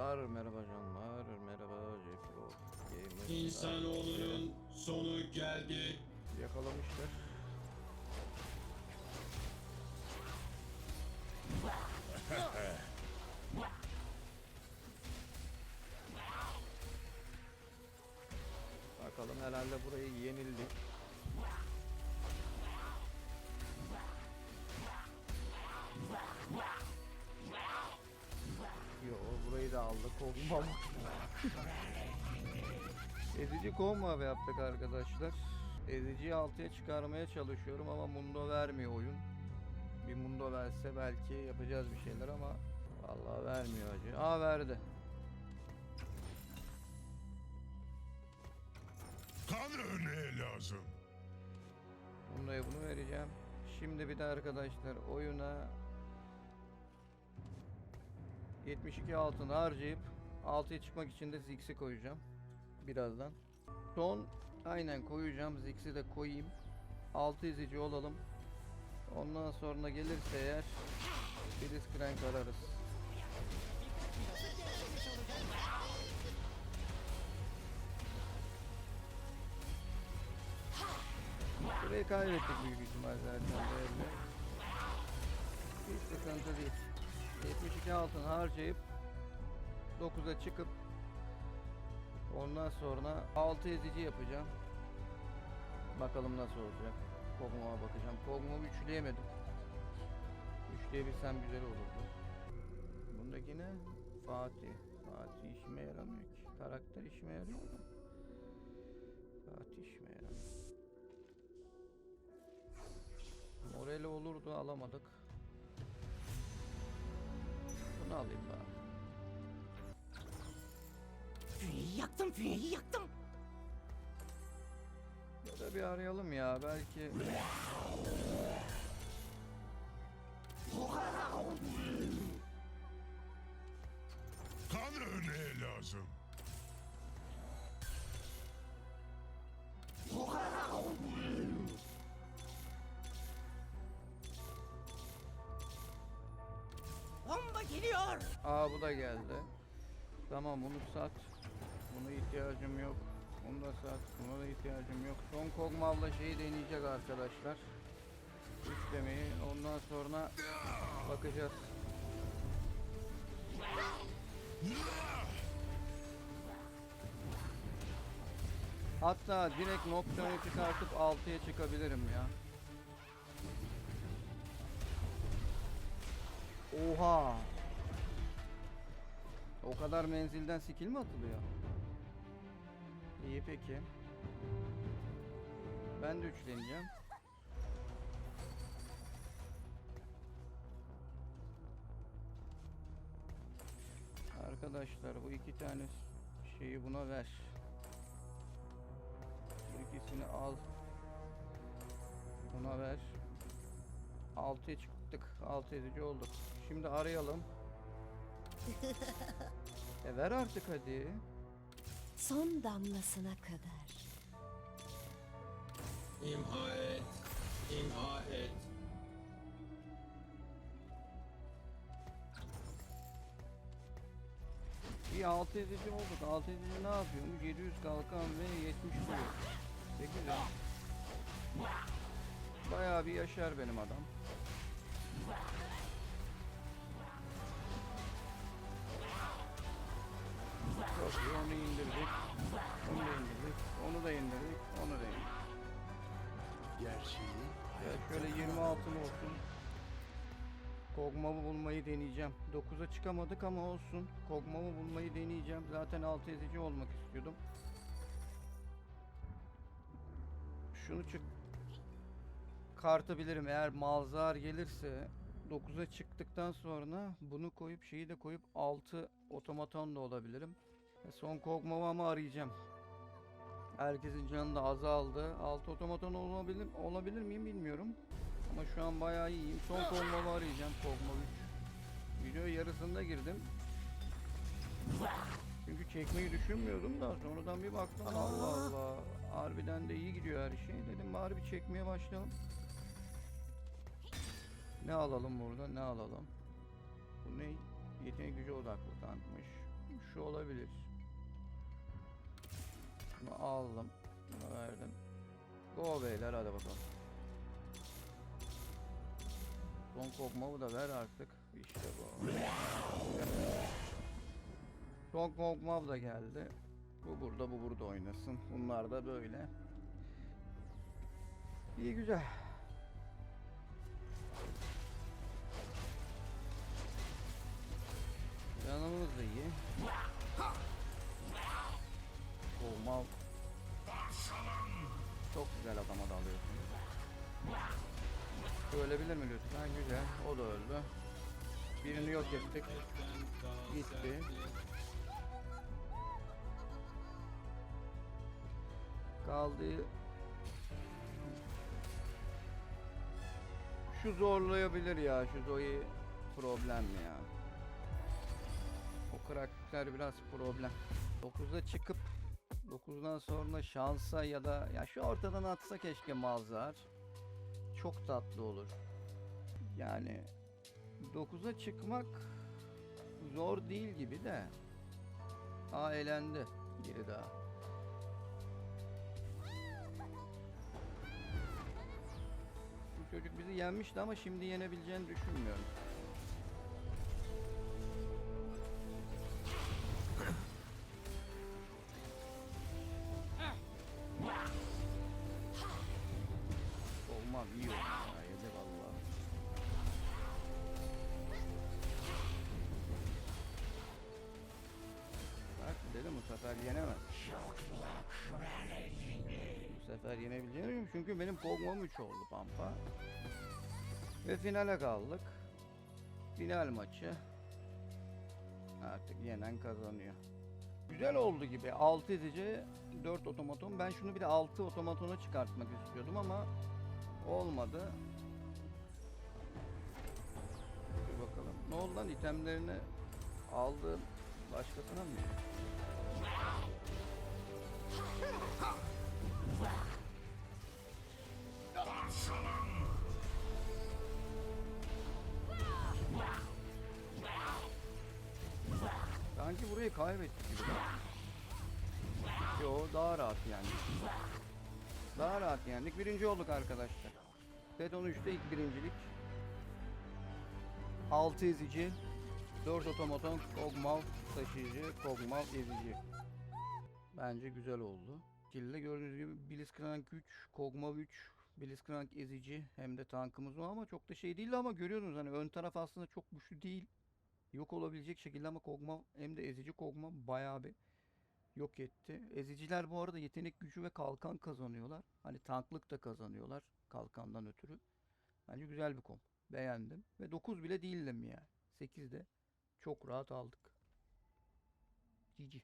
dostlar, merhaba canlar, merhaba Jeffro. İnsanoğlunun sonu geldi. Yakalamışlar. Bakalım herhalde burayı yenildik. Kovma Ezici kovma yaptık arkadaşlar. Eziciyi altıya çıkarmaya çalışıyorum ama mundo vermiyor oyun. Bir mundo verse belki yapacağız bir şeyler ama vallahi vermiyor acı. Aa verdi. Kan örneği lazım. Mundo'ya bunu vereceğim. Şimdi bir de arkadaşlar oyuna 72 altın harcayıp 6'ya çıkmak için de Ziggs'i koyacağım. Birazdan. Son aynen koyacağım. Ziggs'i de koyayım. 6 izici olalım. Ondan sonra gelirse eğer Blitzcrank ararız. Burayı kaybettik büyük ihtimal zaten böyle. Hiç sıkıntı değil. 72 altın harcayıp 9'a çıkıp ondan sonra 6 ezici yapacağım. Bakalım nasıl olacak. Kog'Maw'a bakacağım. Kog'Maw'u üçleyemedim. Üçleyebilsem güzel olurdu. Bundaki ne? Fatih. Fatih işime yaramıyor ki. Karakter işime yarıyor mu? Fatih işime yaramıyor. Moreli olurdu alamadık. Bunu alayım ben. Fünyeyi yaktım, fünyeyi yaktım. Ya da bir arayalım ya belki. Kan örneği lazım. Geliyor. Aa bu da geldi. Tamam bunu sat. Buna ihtiyacım yok. Bunu da sat. Buna da ihtiyacım yok. Son Kog'Maw'la şeyi deneyecek arkadaşlar. Üçlemeyi. Ondan sonra bakacağız. Hatta direkt Nocturne'u çıkartıp 6'ya çıkabilirim ya. Oha! O kadar menzilden skill mi atılıyor? İyi peki. Ben de üçleneceğim. Arkadaşlar bu iki tane şeyi buna ver. Bu ikisini al. Buna ver. 6'ya çıktık. 6 edici olduk. Şimdi arayalım. e ver artık hadi. Son damlasına kadar. İmha et. İmha et. Bir 6 edici olduk. 6 edici ne yapıyormuş? 700 kalkan ve 70 kilo. Peki de. Bayağı bir yaşar benim adam. İyi onu indirdik. Onu da indirdik. Onu da indirdik. Onu da indirdik. Gerçeği Evet 20 altın olsun. Kog'Maw'u bulmayı deneyeceğim. 9'a çıkamadık ama olsun. Kog'Maw'u bulmayı deneyeceğim. Zaten 6 ezici olmak istiyordum. Şunu çık kartabilirim eğer malzar gelirse 9'a çıktıktan sonra bunu koyup şeyi de koyup 6 otomaton da olabilirim. E, Son Kog'Maw'u ama arayacağım. Herkesin canı da azaldı. 6 otomaton olabilir olabilir miyim bilmiyorum. Ama şu an bayağı iyiyim. Son Kog'Maw'u arayacağım. Kog'Maw 3. Video yarısında girdim. Çünkü çekmeyi düşünmüyordum da sonradan bir baktım Allah Allah. Harbiden de iyi gidiyor her şey. Dedim bari bir çekmeye başlayalım. Ne alalım burada ne alalım? Bu ne? Yetenek gücü odaklı tankmış. Şu olabilir. Bunu aldım. Bunu verdim. Go beyler hadi bakalım. Son kokmamı da ver artık. İşte bu. Son kokmav da geldi. Bu burada bu burada oynasın. Bunlar da böyle. İyi güzel. Canımız da iyi. Ölebilir mi lütfen? Güzel. O da öldü. Birini yok ettik. Gitti. Kaldı. Şu zorlayabilir ya. Şu Zoe problem ya. O karakter biraz problem. 9'da çıkıp 9'dan sonra şansa ya da ya şu ortadan atsa keşke Malzar. Çok tatlı olur. Yani 9'a çıkmak zor değil gibi de. Aa elendi. Biri daha. Bu çocuk bizi yenmişti ama şimdi yenebileceğini düşünmüyorum. Sefer yenemez. Bu sefer yenebileceğini düşünüyorum çünkü benim Pogma'm 3 oldu Pampa. Ve finale kaldık. Final maçı. Artık yenen kazanıyor. Güzel oldu gibi. 6 edici 4 otomaton. Ben şunu bir de 6 otomatona çıkartmak istiyordum ama olmadı. Dur bakalım. Ne oldu lan itemlerini aldım. Başkasına mı? Kaybettik gibi. Yo daha rahat yani. Daha rahat yendik. Birinci olduk arkadaşlar. Beton 3'te ilk birincilik. 6 ezici. 4 otomaton, Kog'Maw taşıyıcı, Kog'Maw ezici. Bence güzel oldu. Kille gördüğünüz gibi Blitzcrank 3, Kog'Maw 3, Blitzcrank ezici hem de tankımız var ama çok da şey değil ama görüyorsunuz hani ön taraf aslında çok güçlü değil. Yok olabilecek şekilde ama Kog'Maw hem de ezici Kog'Maw bayağı bir yok etti. Eziciler bu arada yetenek gücü ve kalkan kazanıyorlar. Hani tanklık da kazanıyorlar kalkandan ötürü. Bence güzel bir kom. Beğendim. Ve 9 bile değildim yani. 8'de çok rahat aldık. GG.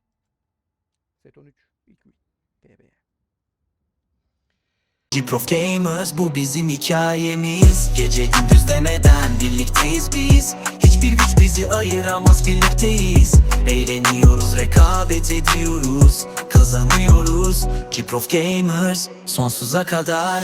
Set 13 ilk win. PB'ye. Prof Gamers bu bizim hikayemiz Gece gündüz demeden birlikteyiz biz Hiçbir güç bizi ayıramaz birlikteyiz. Eğleniyoruz rekabet ediyoruz. Kazanıyoruz. Prof Gamers sonsuza kadar